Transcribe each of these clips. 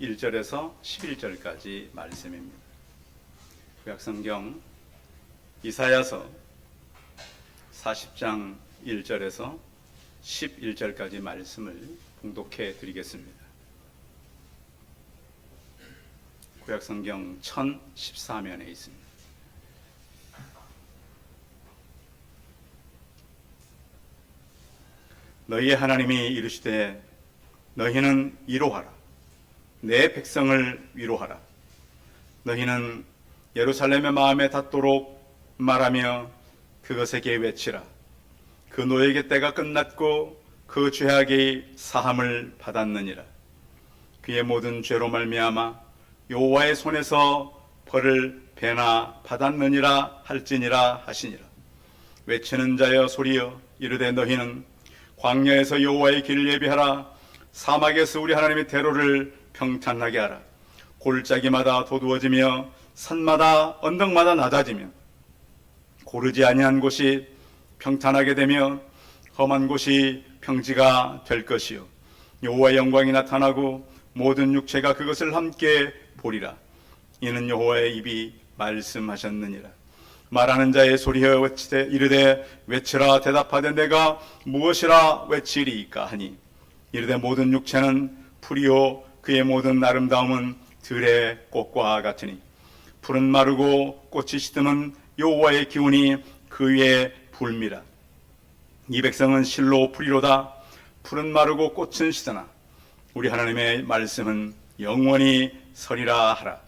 1절에서 11절까지 말씀입니다. 구약성경 이사야서 40장 1절에서 11절까지 말씀을 봉독해 드리겠습니다. 구약성경 1014면에 있습니다. 너희의 하나님이 이르시되 너희는 이로하라 내 백성을 위로하라. 너희는 예루살렘의 마음에 닿도록 말하며 그것에게 외치라. 그 노예의 때가 끝났고 그 죄악이 사함을 받았느니라. 그의 모든 죄로 말미암아 여호와의 손에서 벌을 배나 받았느니라 할지니라 하시니라. 외치는 자여 소리여 이르되 너희는 광야에서 여호와의 길을 예비하라. 사막에서 우리 하나님의 대로를 평탄하게 하라. 골짜기마다 도두어지며 산마다 언덕마다 낮아지며 고르지 아니한 곳이 평탄하게 되며 험한 곳이 평지가 될 것이요. 여호와의 영광이 나타나고 모든 육체가 그것을 함께 보리라. 이는 여호와의 입이 말씀하셨느니라. 말하는 자의 소리여 외치되 이르되 외치라 대답하되 내가 무엇이라 외치리이까 하니? 이르되 모든 육체는 풀이요 그의 모든 아름다움은 들의 꽃과 같으니 풀은 마르고 꽃이 시드는 여호와의 기운이 그 위에 불미라. 이 백성은 실로 풀이로다. 풀은 마르고 꽃은 시드나 우리 하나님의 말씀은 영원히 서리라 하라.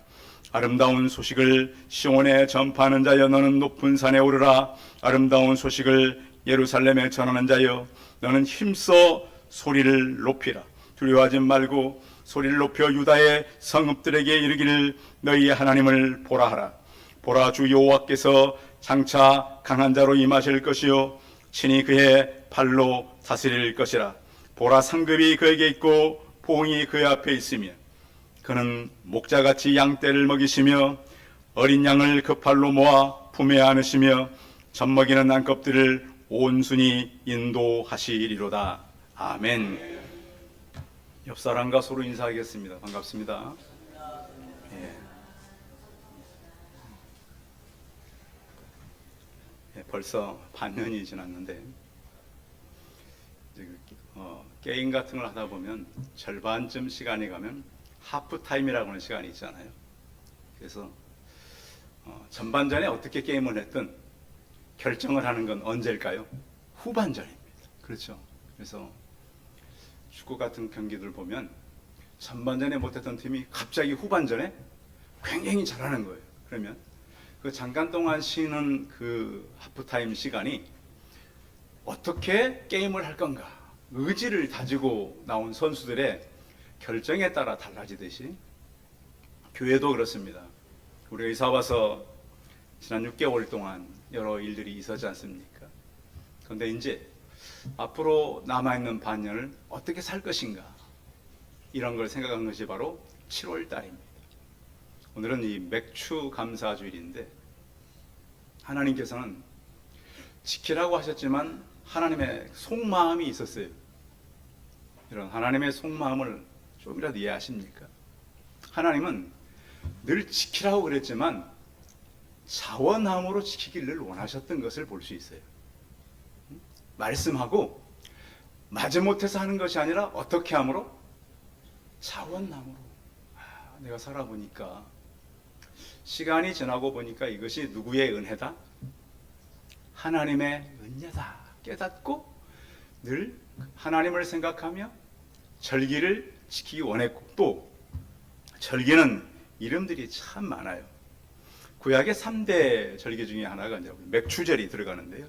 아름다운 소식을 시온에 전파하는 자여 너는 높은 산에 오르라. 아름다운 소식을 예루살렘에 전하는 자여 너는 힘써 소리를 높이라. 두려워하지 말고 소리를 높여 유다의 성읍들에게 이르기를 너희의 하나님을 보라 하라 보라 주 여호와께서 장차 강한 자로 임하실 것이요 친히 그의 발로 다스릴 것이라 보라 상급이 그에게 있고 보응이 그의 앞에 있으며 그는 목자같이 양떼를 먹이시며 어린 양을 그 팔로 모아 품에 안으시며 젖먹이는 안껍들을 온순히 인도하시리로다. 아멘. 옆 사람과 서로 인사하겠습니다. 반갑습니다. 예. 예, 벌써 반년이 지났는데 그, 어, 게임 같은 걸 하다 보면 절반쯤 시간이 가면 하프 타임이라고 하는 시간이 있잖아요. 그래서 어, 전반전에 어떻게 게임을 했든 결정을 하는 건 언제일까요? 후반전입니다. 그렇죠. 그래서 축구 같은 경기들 보면 전반전에 못했던 팀이 갑자기 후반전에 굉장히 잘하는 거예요. 그러면 그 잠깐 동안 쉬는 그 하프타임 시간이 어떻게 게임을 할 건가 의지를 다지고 나온 선수들의 결정에 따라 달라지듯이 교회도 그렇습니다. 우리가 이사 와서 지난 6개월 동안 여러 일들이 있었지 않습니까? 그런데 이제 앞으로 남아있는 반년을 어떻게 살 것인가 이런 걸 생각한 것이 바로 7월 달입니다. 오늘은 이 맥추 감사주일인데 하나님께서는 지키라고 하셨지만 하나님의 속마음이 있었어요. 이런 하나님의 속마음을 좀이라도 이해하십니까? 하나님은 늘 지키라고 그랬지만 자원함으로 지키기를 원하셨던 것을 볼 수 있어요. 말씀하고 마지못해서 하는 것이 아니라 어떻게 함으로? 자원함으로. 아, 내가 살아보니까 시간이 지나고 보니까 이것이 누구의 은혜다? 하나님의 은혜다. 깨닫고 늘 하나님을 생각하며 절기를 지키기 원했고 또 절기는 이름들이 참 많아요. 구약의 3대 절기 중에 하나가 이제 맥추절이 들어가는데요.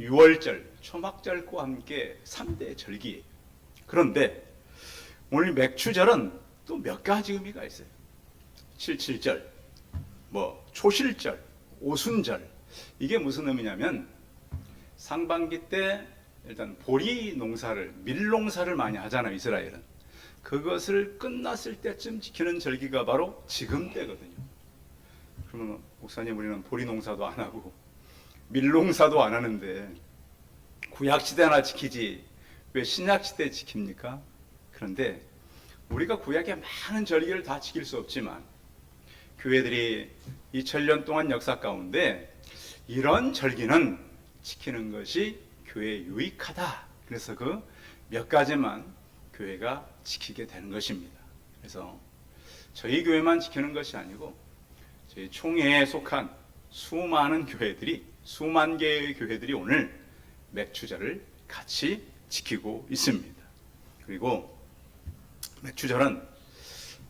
6월절, 초막절과 함께 3대 절기예요. 그런데 오늘 맥추절은 또 몇 가지 의미가 있어요. 77절, 뭐 초실절, 오순절. 이게 무슨 의미냐면 상반기 때 일단 보리 농사를 밀 농사를 많이 하잖아요 이스라엘은 그것을 끝났을 때쯤 지키는 절기가 바로 지금 때거든요 그러면 목사님 우리는 보리 농사도 안 하고 밀농사도 안 하는데 구약 시대나 지키지 왜 신약 시대 지킵니까? 그런데 우리가 구약의 많은 절기를 다 지킬 수 없지만 교회들이 2000년 동안 역사 가운데 이런 절기는 지키는 것이 교회에 유익하다. 그래서 그 몇 가지만 교회가 지키게 되는 것입니다. 그래서 저희 교회만 지키는 것이 아니고 저희 총회에 속한 수많은 교회들이 수만 개의 교회들이 오늘 맥주절을 같이 지키고 있습니다. 그리고 맥주절은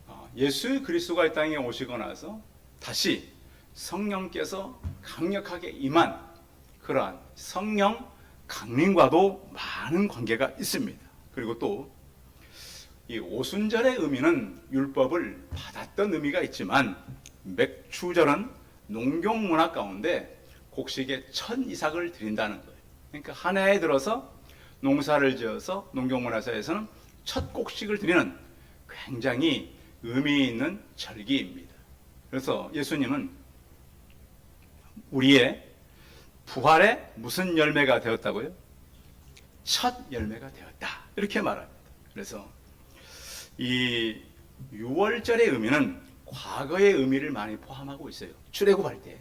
어, 예수 그리스도가 이 땅에 오시고 나서 다시 성령께서 강력하게 임한 그러한 성령 강림과도 많은 관계가 있습니다. 그리고 또 이 오순절의 의미는 율법을 받았던 의미가 있지만 맥추절은 농경 문화 가운데 곡식의 첫 이삭을 드린다는 거예요. 그러니까 한 해에 들어서 농사를 지어서 농경 문화사에서는 첫 곡식을 드리는 굉장히 의미 있는 절기입니다. 그래서 예수님은 우리의 부활의 무슨 열매가 되었다고요? 첫 열매가 되었다. 이렇게 말합니다. 그래서 이 6월절의 의미는 과거의 의미를 많이 포함하고 있어요. 출애굽할 때.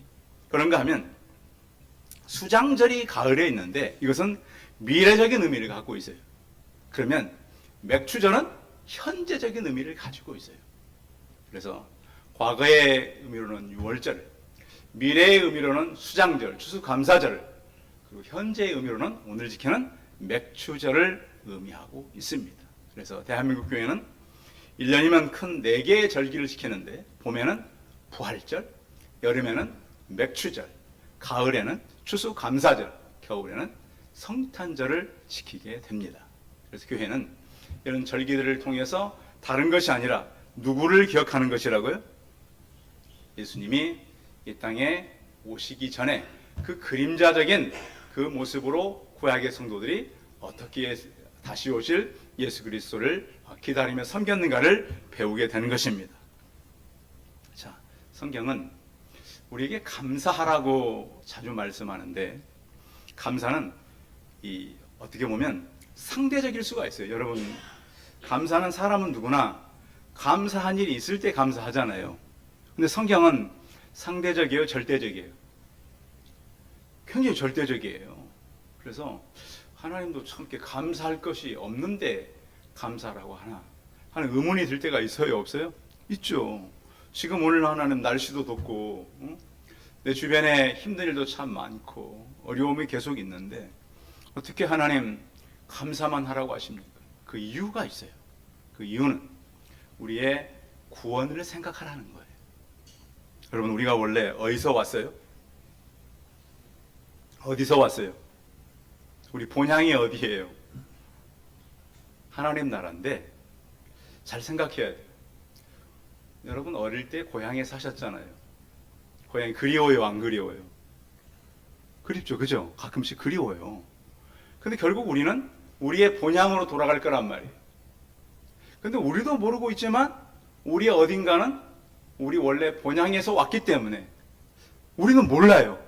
그런가 하면 수장절이 가을에 있는데 이것은 미래적인 의미를 갖고 있어요. 그러면 맥추절은 현재적인 의미를 가지고 있어요. 그래서 과거의 의미로는 6월절, 미래의 의미로는 수장절, 추수감사절, 그리고 현재의 의미로는 오늘 지키는 맥추절을 의미하고 있습니다. 그래서 대한민국 교회는 1년이면 큰 4개의 절기를 지키는데 봄에는 부활절, 여름에는 맥추절, 가을에는 추수감사절, 겨울에는 성탄절을 지키게 됩니다. 그래서 교회는 이런 절기들을 통해서 다른 것이 아니라 누구를 기억하는 것이라고요? 예수님이 이 땅에 오시기 전에 그 그림자적인 그 모습으로 구약의 성도들이 어떻게 다시 오실 예수 그리스도를 기다리며 섬겼는가를 배우게 되는 것입니다. 자, 성경은 우리에게 감사하라고 자주 말씀하는데 감사는 이 어떻게 보면 상대적일 수가 있어요. 여러분 감사는 사람은 누구나 감사한 일이 있을 때 감사하잖아요. 근데 성경은 상대적이에요, 절대적이에요. 굉장히 절대적이에요. 그래서 하나님도 참 이렇게 감사할 것이 없는데 감사라고 하나 하는 의문이 들 때가 있어요, 없어요? 있죠. 지금 오늘 하나는 날씨도 덥고 응? 내 주변에 힘든 일도 참 많고 어려움이 계속 있는데 어떻게 하나님 감사만 하라고 하십니까? 그 이유가 있어요. 그 이유는 우리의 구원을 생각하라는 거예요. 여러분 우리가 원래 어디서 왔어요? 어디서 왔어요? 우리 본향이 어디예요? 하나님 나라인데 잘 생각해야 돼요. 여러분 어릴 때 고향에 사셨잖아요. 고향이 그리워요, 안 그리워요? 그립죠, 그죠? 가끔씩 그리워요. 근데 결국 우리는 우리의 본향으로 돌아갈 거란 말이에요. 근데 우리도 모르고 있지만 우리의 어딘가는 우리 원래 본향에서 왔기 때문에 우리는 몰라요.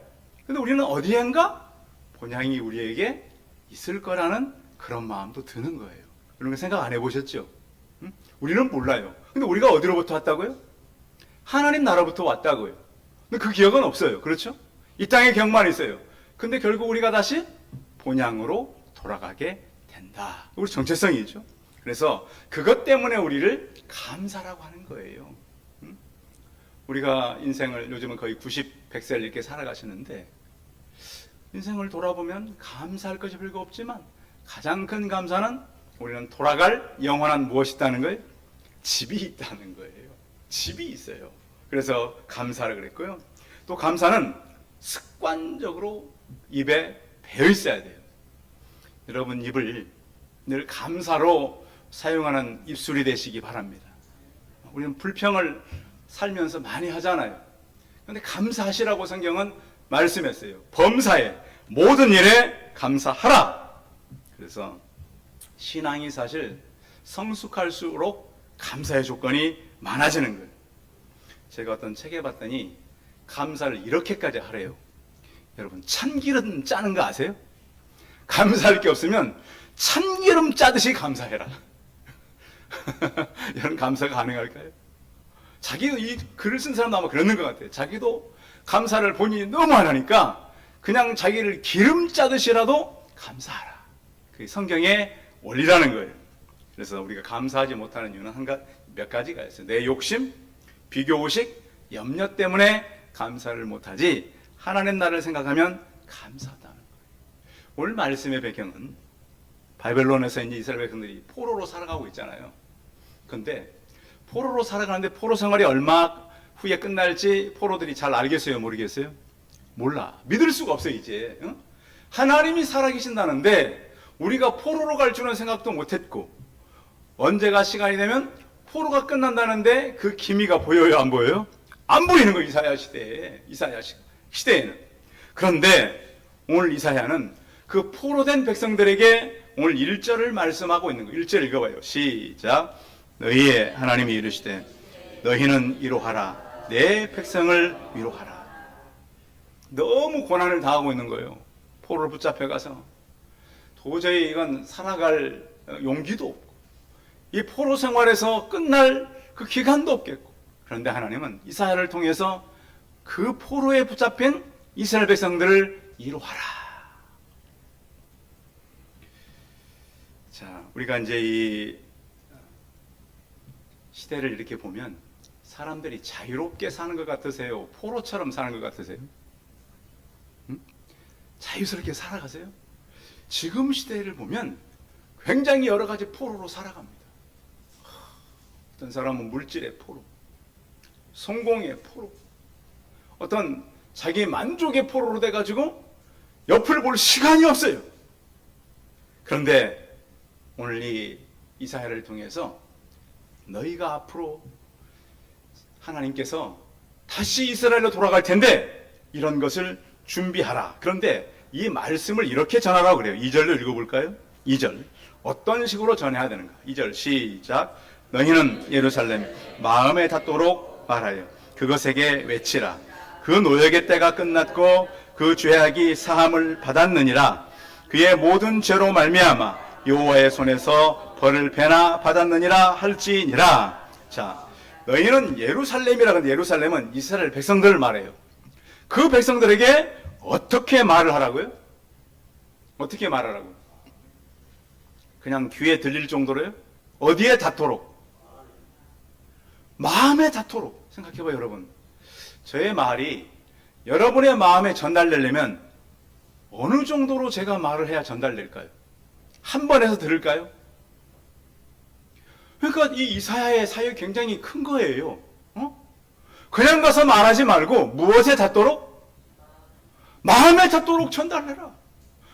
근데 우리는 어디엔가 본향이 우리에게 있을 거라는 그런 마음도 드는 거예요. 그런 거 생각 안 해보셨죠? 응? 우리는 몰라요. 근데 우리가 어디로부터 왔다고요? 하나님 나라부터 왔다고요. 근데 그 기억은 없어요. 그렇죠? 이 땅의 기억만 있어요. 근데 결국 우리가 다시 본향으로 돌아가게 된다. 우리 정체성이죠. 그래서 그것 때문에 우리를 감사라고 하는 거예요. 응? 우리가 인생을 요즘은 거의 90, 100세를 이렇게 살아가시는데 인생을 돌아보면 감사할 것이 별거 없지만 가장 큰 감사는 우리는 돌아갈 영원한 무엇이 있다는 거예요? 집이 있다는 거예요. 집이 있어요. 그래서 감사를 그랬고요. 또 감사는 습관적으로 입에 배어 있어야 돼요. 여러분 입을 늘 감사로 사용하는 입술이 되시기 바랍니다. 우리는 불평을 살면서 많이 하잖아요. 근데 감사하시라고 성경은 말씀했어요. 범사에 모든 일에 감사하라. 그래서 신앙이 사실 성숙할수록 감사의 조건이 많아지는 거예요. 제가 어떤 책에 봤더니 감사를 이렇게까지 하래요. 여러분 참기름 짜는 거 아세요? 감사할 게 없으면 참기름 짜듯이 감사해라. 이런 감사가 가능할까요? 자기도 이 글을 쓴 사람도 아마 그러는 것 같아요. 자기도 감사를 본인이 너무 안 하니까 그냥 자기를 기름 짜듯이라도 감사하라. 그게 성경의 원리라는 거예요. 그래서 우리가 감사하지 못하는 이유는 한 가, 몇 가지가 있어요. 내 욕심, 비교 의식, 염려 때문에 감사를 못하지 하나님 나를 생각하면 감사하다는 거예요. 오늘 말씀의 배경은 바벨론에서 이제 이스라엘 백성들이 포로로 살아가고 있잖아요. 근데 포로로 살아가는데 포로 생활이 얼마 후에 끝날지 포로들이 잘 알겠어요, 모르겠어요? 몰라. 믿을 수가 없어요, 이제. 응? 하나님이 살아계신다는데 우리가 포로로 갈 줄은 생각도 못했고 언제가 시간이 되면 포로가 끝난다는데 그 기미가 보여요, 안 보여요? 안 보이는 거예요, 이사야 시대에. 이사야 시- 시대에는. 그런데 오늘 이사야는 그 포로된 백성들에게 오늘 1절을 말씀하고 있는 거예요. 1절 읽어봐요. 시작. 너희의 하나님이 이르시되 너희는 이로하라. 내 백성을 위로하라. 너무 고난을 당하고 있는 거예요. 포로를 붙잡혀 가서 도저히 이건 살아갈 용기도 없고 이 포로 생활에서 끝날 그 기간도 없겠고 그런데 하나님은 이사야를 통해서 그 포로에 붙잡힌 이스라엘 백성들을 이루하라. 자, 우리가 이제 이 시대를 이렇게 보면 사람들이 자유롭게 사는 것 같으세요? 포로처럼 사는 것 같으세요? 응? 자유스럽게 살아가세요? 지금 시대를 보면 굉장히 여러 가지 포로로 살아갑니다. 어떤 사람은 물질의 포로, 성공의 포로, 어떤 자기 만족의 포로로 돼가지고 옆을 볼 시간이 없어요. 그런데 오늘 이 이사야를 통해서 너희가 앞으로 하나님께서 다시 이스라엘로 돌아갈 텐데 이런 것을 준비하라. 그런데 이 말씀을 이렇게 전하라고 그래요. 2절로 읽어볼까요? 2절. 어떤 식으로 전해야 되는가? 2절 시작. 너희는 예루살렘 마음에 닿도록 말하여 그것에게 외치라. 그 노역의 때가 끝났고 그 죄악이 사함을 받았느니라. 그의 모든 죄로 말미암아 여호와의 손에서 벌을 배나 받았느니라 할지니라. 자, 너희는 예루살렘이라 근데 예루살렘은 이스라엘 백성들을 말해요. 그 백성들에게 어떻게 말을 하라고요? 어떻게 말하라고? 그냥 귀에 들릴 정도로요? 어디에 닿도록? 마음에 닿도록 생각해봐요, 여러분. 저의 말이 여러분의 마음에 전달되려면 어느 정도로 제가 말을 해야 전달될까요? 한 번에서 들을까요? 그러니까 이 이사야의 사역이 굉장히 큰 거예요. 어? 그냥 가서 말하지 말고 무엇에 닿도록? 마음에 닿도록 전달해라.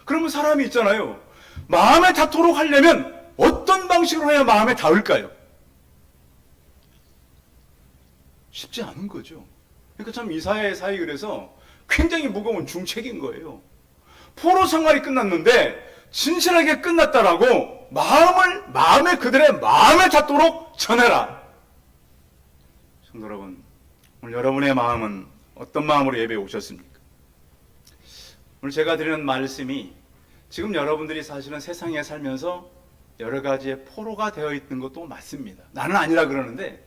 그러면 사람이 있잖아요. 마음에 닿도록 하려면 어떤 방식으로 해야 마음에 닿을까요? 쉽지 않은 거죠. 그러니까 참 이사야의 사역이 그래서 굉장히 무거운 중책인 거예요. 포로 생활이 끝났는데 진실하게 끝났다라고 마음을 마음에 그들의 마음에 닿도록 전해라. 성도 여러분, 오늘 여러분의 마음은 어떤 마음으로 예배에 오셨습니까? 오늘 제가 드리는 말씀이 지금 여러분들이 사실은 세상에 살면서 여러 가지의 포로가 되어 있는 것도 맞습니다. 나는 아니라 그러는데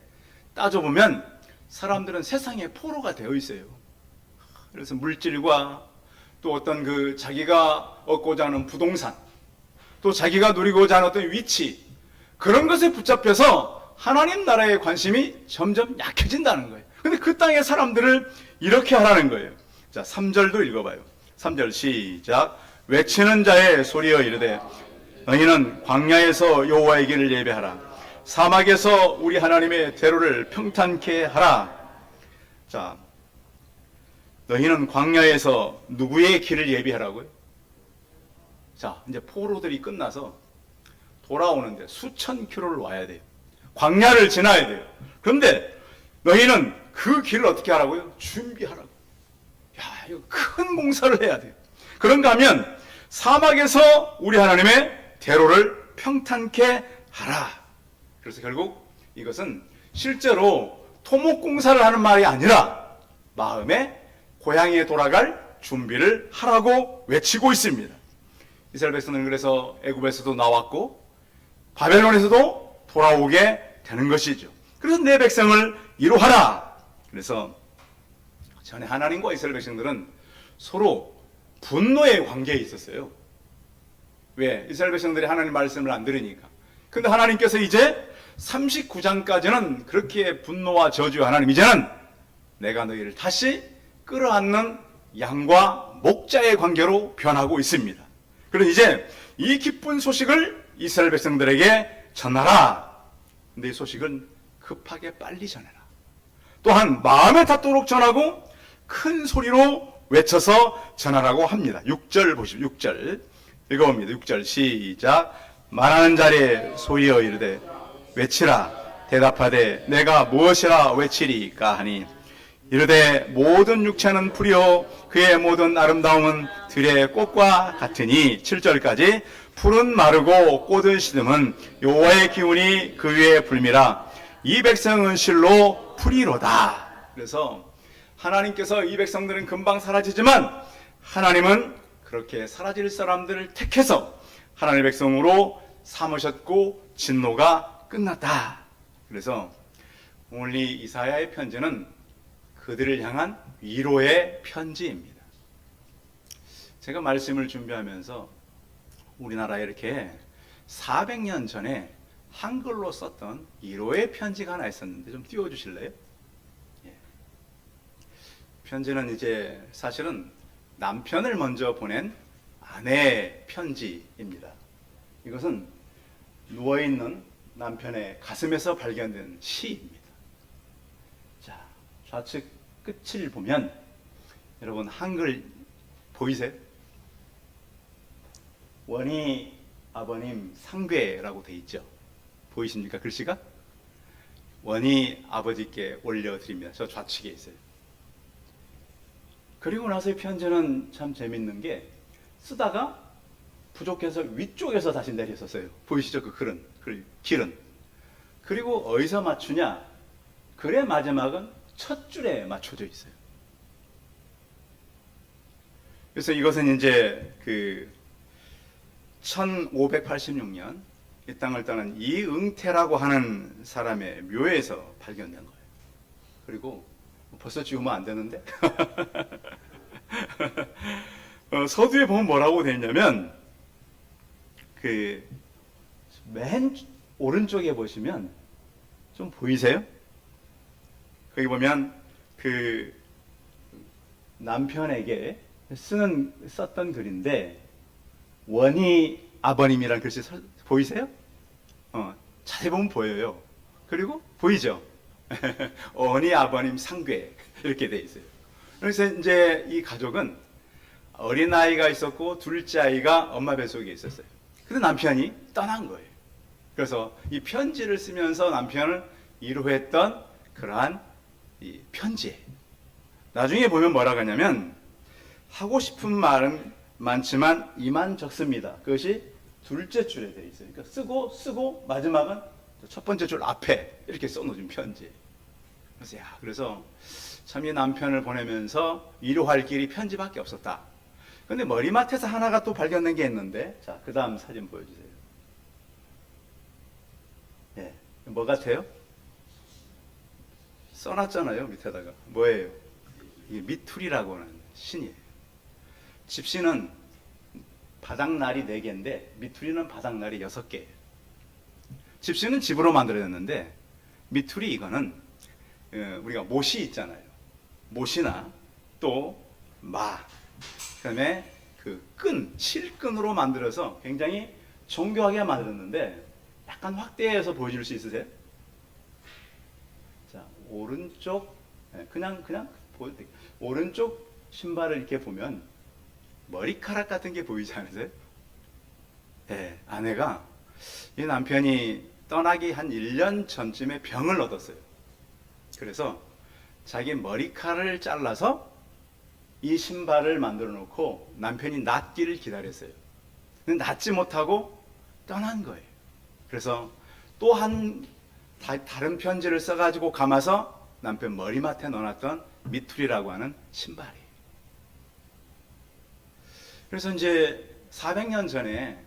따져보면 사람들은 세상에 포로가 되어 있어요. 그래서 물질과 또 어떤 그 자기가 얻고자 하는 부동산, 또 자기가 누리고자 하는 어떤 위치, 그런 것에 붙잡혀서 하나님 나라의 관심이 점점 약해진다는 거예요. 근데 그 땅의 사람들을 이렇게 하라는 거예요. 자, 3절도 읽어봐요. 3절 시작. 외치는 자의 소리여 이르되 너희는 광야에서 여호와의 길을 예배하라. 사막에서 우리 하나님의 대로를 평탄케 하라. 자, 너희는 광야에서 누구의 길을 예비하라고요? 자, 이제 포로들이 끝나서 돌아오는데 수천 킬로를 와야 돼요. 광야를 지나야 돼요. 그런데 너희는 그 길을 어떻게 하라고요? 준비하라고. 야, 이거 큰 공사를 해야 돼요. 그런가 하면 사막에서 우리 하나님의 대로를 평탄케 하라. 그래서 결국 이것은 실제로 토목공사를 하는 말이 아니라 마음에 고향에 돌아갈 준비를 하라고 외치고 있습니다. 이스라엘 백성은 그래서 애굽에서도 나왔고 바벨론에서도 돌아오게 되는 것이죠. 그래서 내 백성을 이루하라. 그래서 전에 하나님과 이스라엘 백성들은 서로 분노의 관계에 있었어요. 왜? 이스라엘 백성들이 하나님 말씀을 안 들으니까. 근데 하나님께서 이제 39장까지는 그렇게 분노와 저주 하나님 이제는 내가 너희를 다시 끌어안는 양과 목자의 관계로 변하고 있습니다. 그럼 이제 이 기쁜 소식을 이스라엘 백성들에게 전하라. 근데 이 소식은 급하게 빨리 전해라. 또한 마음에 닿도록 전하고 큰 소리로 외쳐서 전하라고 합니다. 6절 보시죠. 6절. 읽어봅니다. 6절 시작. 말하는 자리에 소리여 이르되 외치라. 대답하되 내가 무엇이라 외치리까 하니 이르되 모든 육체는 풀이요 그의 모든 아름다움은 들의 꽃과 같으니 7절까지 풀은 마르고 꽃은 시듬은 여호와의 기운이 그 위에 불미라 이 백성은 실로 풀이로다 그래서 하나님께서 이 백성들은 금방 사라지지만 하나님은 그렇게 사라질 사람들을 택해서 하나님의 백성으로 삼으셨고 진노가 끝났다 그래서 오늘 이 이사야의 편지는 그들을 향한 위로의 편지입니다. 제가 말씀을 준비하면서 우리나라에 이렇게 400년 전에 한글로 썼던 위로의 편지가 하나 있었는데 좀 띄워주실래요? 예. 편지는 이제 사실은 남편을 먼저 보낸 아내의 편지입니다. 이것은 누워있는 남편의 가슴에서 발견된 시입니다. 자, 좌측 끝을 보면 여러분 한글 보이세요? 원희 아버님 상괴라고 돼 있죠. 보이십니까 글씨가? 원희 아버지께 올려드립니다. 저 좌측에 있어요. 그리고 나서의 편지는 참 재밌는 게 쓰다가 부족해서 위쪽에서 다시 내렸었어요. 보이시죠? 그 글은, 그 길은. 그리고 어디서 맞추냐? 글의 마지막은 첫 줄에 맞춰져 있어요. 그래서 이것은 이제 그 1586년 이 땅을 떠난 이응태라고 하는 사람의 묘에서 발견된 거예요. 그리고 벌써 지우면 안 되는데 어, 서두에 보면 뭐라고 되어 있냐면 그 맨 오른쪽에 보시면 좀 보이세요? 거기 보면 그 남편에게 쓰는 썼던 글인데 원희 아버님이라는 글씨 서- 보이세요? 어, 자세히 보면 보여요. 그리고 보이죠? 원희 아버님 상괴 이렇게 돼 있어요. 그래서 이제 이 가족은 어린 아이가 있었고 둘째 아이가 엄마 뱃속에 있었어요. 근데 남편이 떠난 거예요. 그래서 이 편지를 쓰면서 남편을 위로했던 그러한 이 편지. 나중에 보면 뭐라고 하냐면 하고 싶은 말은 많지만 이만 적습니다. 그것이 둘째 줄에 되어 있어요. 그러니까 쓰고 쓰고 마지막은 첫 번째 줄 앞에 이렇게 써놓은 편지. 그래서 야, 그래서 참 이 남편을 보내면서 위로할 길이 편지밖에 없었다. 근데 머리맡에서 하나가 또 발견된 게 있는데, 자, 그 다음 사진 보여주세요. 예, 뭐 같아요? 써놨잖아요, 밑에다가. 뭐예요? 이 미투리라고 하는 신이에요. 집신은 바닥날이 4개인데, 미투리는 바닥날이 6개예요. 집신은 집으로 만들어졌는데, 미투리 이거는, 어, 우리가 못이 있잖아요. 못이나 또 마, 그 다음에 그 끈, 실끈으로 만들어서 굉장히 정교하게 만들었는데, 약간 확대해서 보여줄 수 있으세요? 자, 오른쪽, 네, 그냥, 그냥. 오른쪽 신발을 이렇게 보면 머리카락 같은 게 보이지 않으세요? 네, 아내가 이 남편이 떠나기 한 1년 전쯤에 병을 얻었어요. 그래서 자기 머리카락을 잘라서 이 신발을 만들어 놓고 남편이 낫기를 기다렸어요. 근데 낫지 못하고 떠난 거예요. 그래서 또 한 다른 편지를 써가지고 감아서 남편 머리맡에 넣어놨던 미투리라고 하는 신발이에요. 그래서 이제 400년 전에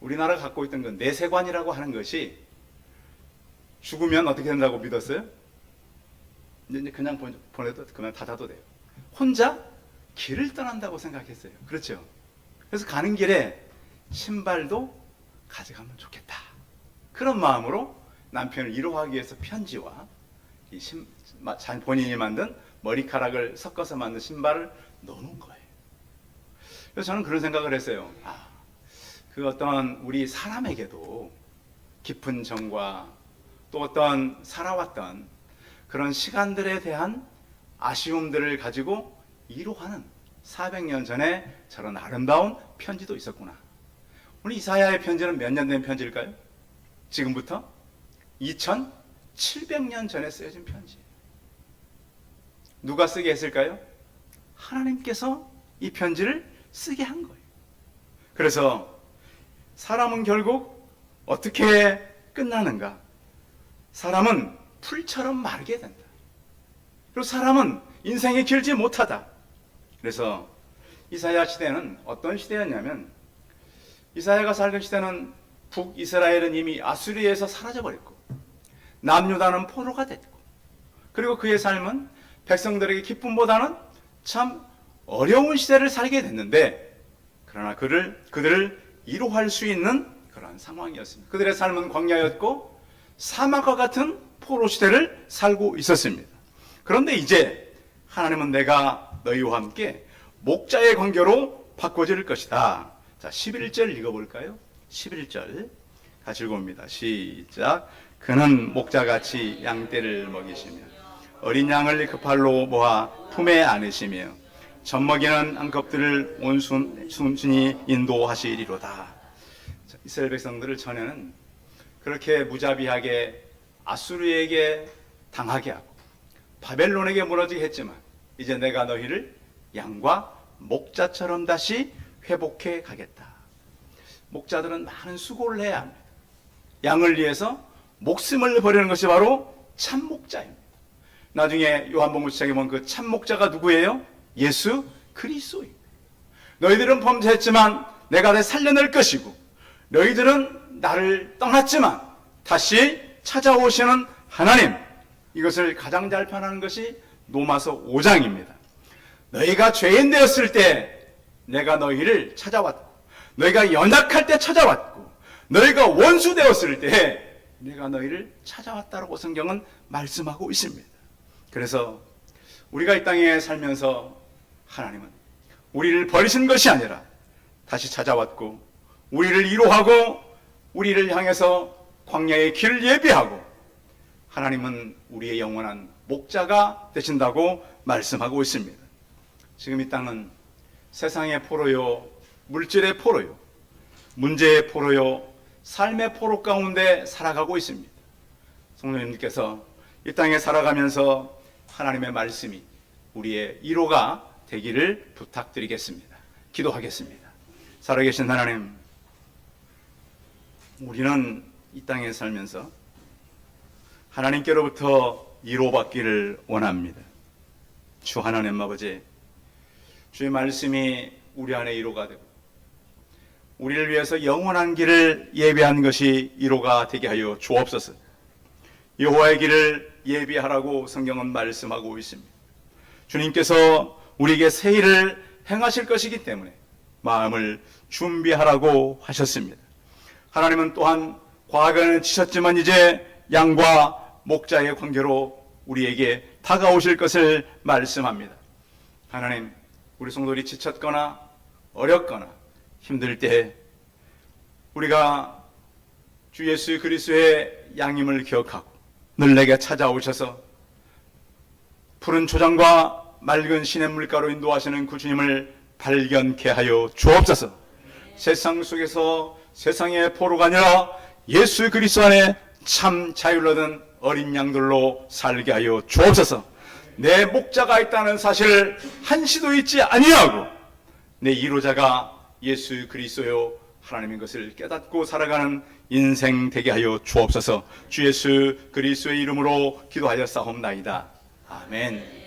우리나라가 갖고 있던 그 내세관이라고 하는 것이 죽으면 어떻게 된다고 믿었어요? 이제 그냥 보- 보내도 그만 닫아도 돼요. 혼자 길을 떠난다고 생각했어요. 그렇죠? 그래서 가는 길에 신발도 가져가면 좋겠다. 그런 마음으로 남편을 위로하기 위해서 편지와 이 신, 본인이 만든 머리카락을 섞어서 만든 신발을 넣어놓은 거예요. 그래서 저는 그런 생각을 했어요. 아, 그 어떤 우리 사람에게도 깊은 정과 또 어떤 살아왔던 그런 시간들에 대한 아쉬움들을 가지고 위로하는 400년 전에 저런 아름다운 편지도 있었구나. 오늘 이사야의 편지는 몇 년 된 편지일까요? 지금부터 2700년 전에 쓰여진 편지예요. 누가 쓰게 했을까요? 하나님께서 이 편지를 쓰게 한 거예요. 그래서 사람은 결국 어떻게 끝나는가? 사람은 풀처럼 마르게 된다. 그리고 사람은 인생이 길지 못하다. 그래서 이사야 시대는 어떤 시대였냐면 이사야가 살던 시대는 북이스라엘은 이미 아수리에서 사라져 버렸고 남유다는 포로가 됐고 그리고 그의 삶은 백성들에게 기쁨보다는 참 어려운 시대를 살게 됐는데 그러나 그를 그들을 위로할 수 있는 그러한 상황이었습니다. 그들의 삶은 광야였고 사막과 같은 포로 시대를 살고 있었습니다. 그런데 이제 하나님은 내가 너희와 함께 목자의 관계로 바꿔줄 것이다. 자, 11절 읽어볼까요? 11절 같이 읽어봅니다. 시작. 그는 목자같이 양떼를 먹이시며 어린 양을 그 팔로 모아 품에 안으시며 젖먹이는 안껍들을 온순 순순히 인도하시리로다. 자, 이스라엘 백성들을 전에는 그렇게 무자비하게 아수르에게 당하게 하고 바벨론에게 무너지게 했지만 이제 내가 너희를 양과 목자처럼 다시 회복해 가겠다. 목자들은 많은 수고를 해야 합니다. 양을 위해서 목숨을 버리는 것이 바로 참 목자입니다. 나중에 요한복음 시작에 보면 그 참 목자가 누구예요? 예수 그리스도입니다. 너희들은 범죄했지만 내가 내 살려낼 것이고 너희들은 나를 떠났지만 다시 찾아오시는 하나님 이것을 가장 잘 표현하는 것이 노마서 5장입니다. 너희가 죄인 되었을 때 내가 너희를 찾아왔고 너희가 연약할 때 찾아왔고 너희가 원수 되었을 때 내가 너희를 찾아왔다라고 성경은 말씀하고 있습니다. 그래서 우리가 이 땅에 살면서 하나님은 우리를 버리신 것이 아니라 다시 찾아왔고 우리를 위로하고 우리를 향해서 광야의 길을 예비하고 하나님은 우리의 영원한 목자가 되신다고 말씀하고 있습니다. 지금 이 땅은 세상의 포로요, 물질의 포로요, 문제의 포로요, 삶의 포로 가운데 살아가고 있습니다. 성도님께서 이 땅에 살아가면서 하나님의 말씀이 우리의 위로가 되기를 부탁드리겠습니다. 기도하겠습니다. 살아계신 하나님, 우리는 이 땅에 살면서 하나님께로부터 위로받기를 원합니다. 주 하나님 아버지, 주의 말씀이 우리 안에 위로가 되고 우리를 위해서 영원한 길을 예비한 것이 위로가 되게 하여 주옵소서. 여호와의 길을 예비하라고 성경은 말씀하고 있습니다. 주님께서 우리에게 새 일을 행하실 것이기 때문에 마음을 준비하라고 하셨습니다. 하나님은 또한 과거에는 지셨지만 이제 양과 목자의 관계로 우리에게 다가오실 것을 말씀합니다. 하나님, 우리 성도들이 지쳤거나 어렵거나 힘들 때 우리가 주 예수 그리스도의 양임을 기억하고 늘 내게 찾아오셔서 푸른 초장과 맑은 시냇물가로 인도하시는 그 주님을 발견케 하여 주옵소서. 세상 속에서 세상의 포로가 아니라 예수 그리스도 안에 참 자유를 얻은 어린 양들로 살게 하여 주옵소서. 내 목자가 있다는 사실을 한시도 잊지 아니하고 내 이로자가 예수 그리스도요 하나님인 것을 깨닫고 살아가는 인생 되게 하여 주옵소서. 주 예수 그리스도의 이름으로 기도하여 싸움나이다. 아멘.